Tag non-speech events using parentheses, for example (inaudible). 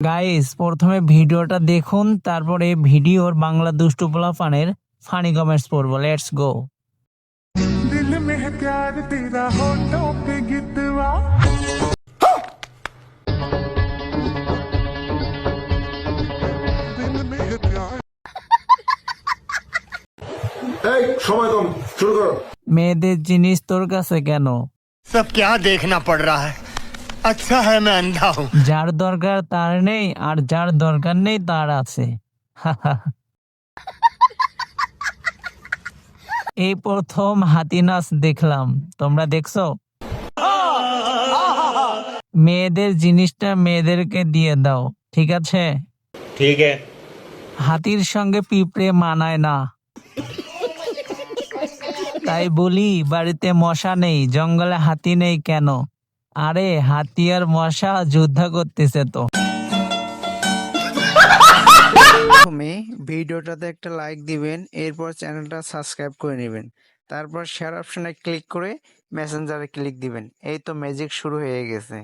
Guys প্রথমে ভিডিওটা দেখুন তারপরে ভিডিওর বাংলা দুষ্টু পোলাপানের ফানি কমেন্টস পড়বো লেটস গো दिल में है प्यार तेरा होठों पे गितवा दिल में है प्यार এই সময় কম শুরু করো মেয়েদের জিনিস তোর কাছে কেন सब क्या देखना पड़ रहा है আচ্ছা হ্যাঁ নেন দাও যার দরকার তার নেই আর যার দরকার নেই তার আছে। (laughs) এই প্রথম হাতি নাচ দেখলাম। তোমরা দেখছ? মেয়েদের জিনিসটা মেয়েদেরকে দিয়ে দাও ঠিক আছে? ঠিক হাতির সঙ্গে পিঁপড়ে মানায় না। তাই বলি বাড়িতে মশা নেই জঙ্গলে হাতি নেই কেন? আরে, হাতিয়ার মশা যুদ্ধ করতেছে তো। প্রথমে ভিডিওটাতে একটা লাইক দিবেন, এরপর চ্যানেলটা সাবস্ক্রাইব করে নেবেন। তারপর শেয়ার অপশনে ক্লিক করে মেসেঞ্জারে ক্লিক দিবেন। এই তো ম্যাজিক শুরু হয়ে গেছে।